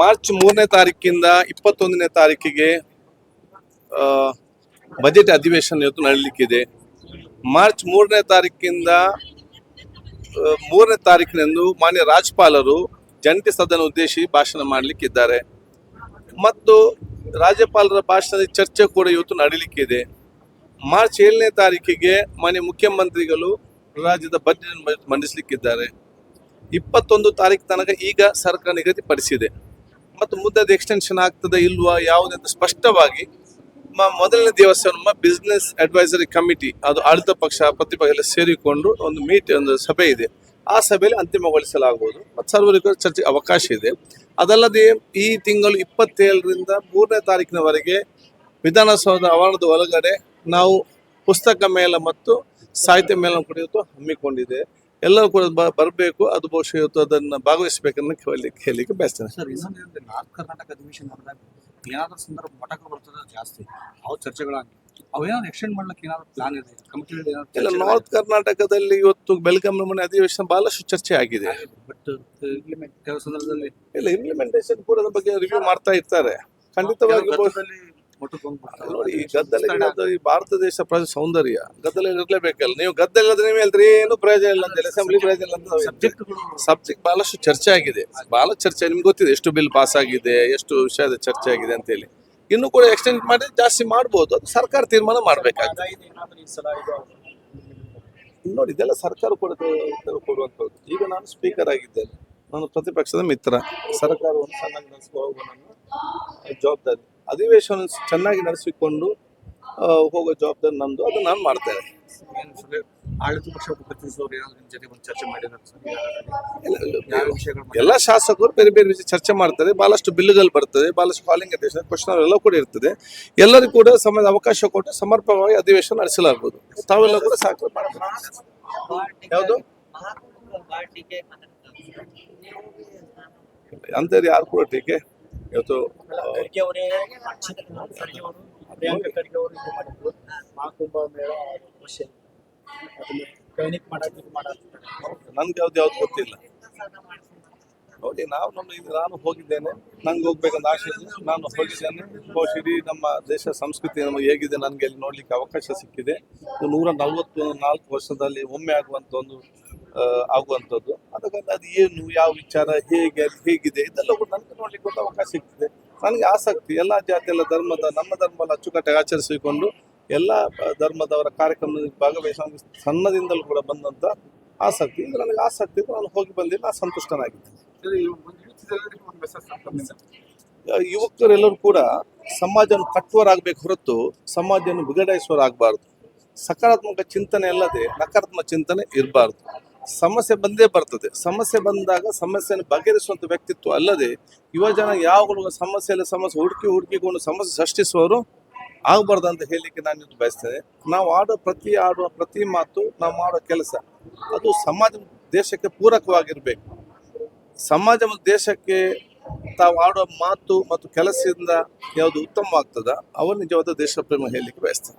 March ಮೂರನೇ ತಾರೀಕಿಂದ ಇಪ್ಪತ್ತೊಂದನೇ ತಾರೀಕಿಗೆ ಬಜೆಟ್ ಅಧಿವೇಶನ ಇವತ್ತು ನಡೀಲಿಕ್ಕಿದೆ. ಮಾರ್ಚ್ ಮೂರನೇ ತಾರೀಕಿಂದ ಮೂರನೇ ತಾರೀಕಿನಂದು ಮಾನ್ಯ ರಾಜ್ಯಪಾಲರು ಜಂಟಿ ಸದನ ಉದ್ದೇಶಿ ಭಾಷಣ ಮಾಡಲಿಕ್ಕಿದ್ದಾರೆ. ಮತ್ತು ರಾಜ್ಯಪಾಲರ ಭಾಷಣದ ಚರ್ಚೆ ಕೂಡ ಇವತ್ತು ನಡೀಲಿಕ್ಕಿದೆ. ಮಾರ್ಚ್ ಏಳನೇ ತಾರೀಕಿಗೆ ಮಾನ್ಯ ಮುಖ್ಯಮಂತ್ರಿಗಳು ರಾಜ್ಯದ ಬಜೆಟ್ ಮಂಡಿಸಲಿಕ್ಕಿದ್ದಾರೆ. ಇಪ್ಪತ್ತೊಂದು ತಾರೀಕು ತನಕ ಈಗ ಸರ್ಕಾರ ನಿಗದಿಪಡಿಸಿದೆ. ಮತ್ತು ಮುದ್ದದ ಎಕ್ಸ್ಟೆನ್ಷನ್ ಆಗ್ತದೆ ಇಲ್ವಾ ಯಾವುದಂತ ಸ್ಪಷ್ಟವಾಗಿ ಮೊದಲನೇ ದಿವಸ ನಮ್ಮ ಬಿಸ್ನೆಸ್ ಅಡ್ವೈಸರಿ ಕಮಿಟಿ ಅದು ಆಡಳಿತ ಪಕ್ಷ, ಪ್ರತಿಪಕ್ಷ ಎಲ್ಲ ಸೇರಿಕೊಂಡು ಒಂದು ಮೀಟ್ ಒಂದು ಸಭೆ ಇದೆ. ಆ ಸಭೆಯಲ್ಲಿ ಅಂತಿಮಗೊಳಿಸಲಾಗುವುದು. ಮತ್ತು ಸರ್ವರಿಗೂ ಚರ್ಚೆ ಅವಕಾಶ ಇದೆ. ಅದಲ್ಲದೆ ಈ ತಿಂಗಳು ಇಪ್ಪತ್ತೇಳರಿಂದ ಮೂರನೇ ತಾರೀಕಿನವರೆಗೆ ವಿಧಾನಸೌಧ ಆವರಣದ ಒಳಗಡೆ ನಾವು ಪುಸ್ತಕ ಮೇಳ ಮತ್ತು ಸಾಹಿತ್ಯ ಮೇಳ ಕೂಡ ಇವತ್ತು ಹಮ್ಮಿಕೊಂಡಿದೆ. ಎಲ್ಲರೂ ಕೂಡ ಬರಬೇಕು. ಅದು ಬಹುಶಃ ಇವತ್ತು ಅದನ್ನು ಭಾಗವಹಿಸಬೇಕನ್ನ ಕೇಳಲಿಕ್ಕೆ ಹೇಳಲಿಕ್ಕೆ ಬಯಸ್ತೇನೆ. ಸರ್ ಇನ್ನೊಂದು ಏನಂದ್ರೆ ನಾರ್ತ್ ಕರ್ನಾಟಕ ಅಧಿವೇಶನ ನಡೆದಾಗ ಏನಾದ್ರೂ ಸಂದರ್ಭ ಮೊಟಕ ಬರ್ತದೆ ಜಾಸ್ತಿ. ಅವು ಚರ್ಚೆಗಳಾಗಿ. ಎಕ್ಸ್ಟೆಂಡ್ ಮಾಡ್ಲಿಕ್ಕೆ ಏನಾದ್ರು ಪ್ಲಾನ್ ಇದೆ? ಕಮಿಟಿ ಇಲ್ಲ ನಾರ್ತ್ ಕರ್ನಾಟಕದಲ್ಲಿ ಇವತ್ತು ಬೆಳಗಾಂ ಮನೆ ಅಧಿವೇಶನ ಬಹಳಷ್ಟು ಚರ್ಚೆ ಆಗಿದೆ. ಬಟ್ ಇಂಪ್ಲಿಮೆಂಟ್ ಕೆಲವು ಸಂದರ್ಭದಲ್ಲಿ ಇಲ್ಲ ಇಂಪ್ಲಿಮೆಂಟೇಷನ್ ಕೂಡ ಅದ್ರ ಬಗ್ಗೆ ರಿವ್ಯೂ ಮಾಡ್ತಾ ಇರ್ತಾರೆ. ಖಂಡಿತವಾಗಿ ನೋಡಿ ಈ ಗದ್ದಲ ಇರೋದು ಈ ಭಾರತ ದೇಶ ಪ್ರಜ ಸೌಂದರ್ಯ. ಗದ್ದಲ ಇರಲೇಬೇಕಲ್ಲ ನೀವು ಗದ್ದಲ ಇಲ್ಲದ್ರೆ ನೀವು ಹೇಳ್ತೀರಿ ಏನು ಪ್ರಯೋಜನ ಇಲ್ಲ ಅಂತ ಅಸೆಂಬ್ಲಿ ಪ್ರಯೋಜನ ಇಲ್ಲ ಅಂತ ಸಬ್ಜೆಕ್ಟ್ ಬಹಳಷ್ಟು ಚರ್ಚೆ ಆಗಿದೆ. ಬಹಳ ಚರ್ಚೆ ನಿಮ್ಗೆ ಗೊತ್ತಿದೆ ಎಷ್ಟು ಬಿಲ್ ಪಾಸ್ ಆಗಿದೆ ಎಷ್ಟು ವಿಷಯದ ಚರ್ಚೆ ಆಗಿದೆ ಅಂತ ಹೇಳಿ ಇನ್ನು ಕೂಡ ಎಕ್ಸ್ಟೆಂಡ್ ಮಾಡಿ ಜಾಸ್ತಿ ಮಾಡ್ಬೋದು. ಅದು ಸರ್ಕಾರ ತೀರ್ಮಾನ ಮಾಡ್ಬೇಕಾಗ್ತದೆ. ನೋಡಿ ಇದೆಲ್ಲ ಸರ್ಕಾರ ಕೂಡ ಕೊಡುವಂಥದ್ದು ಈಗ ನಾನು ಸ್ಪೀಕರ್ ಆಗಿದ್ದೇನೆ. ನಾನು ಪ್ರತಿಪಕ್ಷದ ಮಿತ್ರ. ಸರ್ಕಾರವನ್ನು ಸಣ್ಣ ಜವಾಬ್ದಾರಿ. ಅಧಿವೇಶನ ಚೆನ್ನಾಗಿ ನಡೆಸಿಕೊಂಡು ಹೋಗೋ ಜವಾಬ್ದಾರಿ ನಮ್ಮದು ಅದು ನಾನು ಮಾಡ್ತೇನೆ ಆಡಳಿತ ಪಕ್ಷ ಜೊತೆ ಚರ್ಚೆ ಮಾಡಿದ್ದಾರೆ ಎಲ್ಲ ಶಾಸಕರು ಬೇರೆ ಬೇರೆ ವಿಷಯ ಚರ್ಚೆ ಮಾಡ್ತಾರೆ. ಬಹಳಷ್ಟು ಬಿಲ್ಗಳು ಬರ್ತದೆ ಬಹಳಷ್ಟು ಕಾಲಿಂಗ್ ಅಧಿವೇಶನ ಕ್ವಶನ್ ಎಲ್ಲ ಕೂಡ ಇರ್ತದೆ. ಎಲ್ಲರಿಗೂ ಕೂಡ ಸಮಯದ ಅವಕಾಶ ಕೊಟ್ಟು ಸಮರ್ಪಕವಾಗಿ ಅಧಿವೇಶನ ನಡೆಸಲಾಗುವುದು ತಾವೆಲ್ಲ ಕೂಡ ಸಾಕು ಯಾವುದು? ಅಂತೇಳಿ ಯಾರು ಕೂಡ ಟೀಕೆ? ಇವತ್ತು ಖರ್ಗೆ ಅವರೇ ಖರ್ಗೆ ಅವರು ಪ್ರಿಯಾಂಕ ಖರ್ಗೆ ಅವರು ಇದು ಮಾಡಿದ್ರು ಅದನ್ನ ಮಾಡಕ್ಕೆ ಇದು ಮಾಡಾಕ್ತಾರೆ ನನ್ಗೆ ಯಾವ್ದು ಯಾವ್ದು ಗೊತ್ತಿಲ್ಲ. ನೋಡಿ ನಾವು ನಮ್ಮ ನಾನು ಹೋಗಿದ್ದೇನೆ. ನಂಗೆ ಹೋಗ್ಬೇಕಂತ ಆಸೆ ಇದೆ. ನಾನು ಹೋಗಿದ್ದೇನೆ. ಬಹುಶಃ ಇಡೀ ನಮ್ಮ ದೇಶ ಸಂಸ್ಕೃತಿ ನಮಗೆ ಹೇಗಿದೆ ನನಗೆ ಅಲ್ಲಿ ನೋಡ್ಲಿಕ್ಕೆ ಅವಕಾಶ ಸಿಕ್ಕಿದೆ. ನೂರ ನಲ್ವತ್ತು ನಾಲ್ಕು ವರ್ಷದಲ್ಲಿ ಒಮ್ಮೆ ಆಗುವಂತ ಒಂದು ಆಗುವಂಥದ್ದು. ಅದಕ್ಕೆ ಅದು ಏನು ಯಾವ ವಿಚಾರ ಹೇಗೆ ಅದು ಹೇಗಿದೆ ಇದೆಲ್ಲ ಕೂಡ ನನಗೆ ನೋಡ್ಲಿಕ್ಕೆ ಒಂದು ಅವಕಾಶ ಸಿಗ್ತದೆ. ನನಗೆ ಆಸಕ್ತಿ ಎಲ್ಲ ಜಾತಿ ಎಲ್ಲ ಧರ್ಮದ ನಮ್ಮ ಧರ್ಮವನ್ನು ಅಚ್ಚುಕಟ್ಟಾಗಿ ಆಚರಿಸಿಕೊಂಡು ಎಲ್ಲ ಧರ್ಮದವರ ಕಾರ್ಯಕ್ರಮದಲ್ಲಿ ಭಾಗವಹಿಸುವ ಸಣ್ಣದಿಂದಲೂ ಕೂಡ ಬಂದಂತ ಆಸಕ್ತಿ. ಇದು ನನಗೆ ಆಸಕ್ತಿ. ನಾನು ಹೋಗಿ ಬಂದಿಲ್ಲ ಸಂತುಷ್ಟನಾಗಿದ್ದೆ ಸಂತುಷ್ಟನಾಗಿದ್ದೇನೆ. ಯುವಕರೆಲ್ಲರೂ ಕೂಡ ಸಮಾಜವನ್ನು ಕಟ್ಟುವರಾಗಬೇಕು ಹೊರತು ಸಮಾಜವನ್ನು ಬಿಗಡಾಯಿಸುವರಾಗಬಾರ್ದು ಸಕಾರಾತ್ಮಕ ಚಿಂತನೆ ಅಲ್ಲದೆ ನಕಾರಾತ್ಮಕ ಚಿಂತನೆ ಇರಬಾರ್ದು. ಸಮಸ್ಯೆ ಬಂದೇ ಬರ್ತದೆ. ಸಮಸ್ಯೆ ಬಂದಾಗ ಸಮಸ್ಯೆಯನ್ನು ಬಗೆಹರಿಸುವಂಥ ವ್ಯಕ್ತಿತ್ವ ಅಲ್ಲದೆ ಯುವ ಜನ ಯಾವಾಗಲೂ ಸಮಸ್ಯೆಯಲ್ಲಿ ಸಮಸ್ಯೆ ಹುಡುಕಿ ಹುಡುಕಿಕೊಂಡು ಸಮಸ್ಯೆ ಸೃಷ್ಟಿಸುವವರು ಆಗಬಾರ್ದು ಅಂತ ಹೇಳಲಿಕ್ಕೆ ನಾನು ಇದು ಬಯಸ್ತೇನೆ. ನಾವು ಆಡೋ ಪ್ರತಿ ಆಡುವ ಪ್ರತಿ ಮಾತು ನಾವು ಮಾಡೋ ಕೆಲಸ ಅದು ಸಮಾಜ ದೇಶಕ್ಕೆ ಪೂರಕವಾಗಿರಬೇಕು. ಸಮಾಜ ಮತ್ತು ದೇಶಕ್ಕೆ ತಾವು ಆಡುವ ಮಾತು ಮತ್ತು ಕೆಲಸದಿಂದ ಯಾವುದು ಉತ್ತಮವಾಗ್ತದ? ಅವರು ನಿಜವಾದ ದೇಶ ಪ್ರೇಮ ಹೇಳಲಿಕ್ಕೆ ಬಯಸ್ತೇನೆ.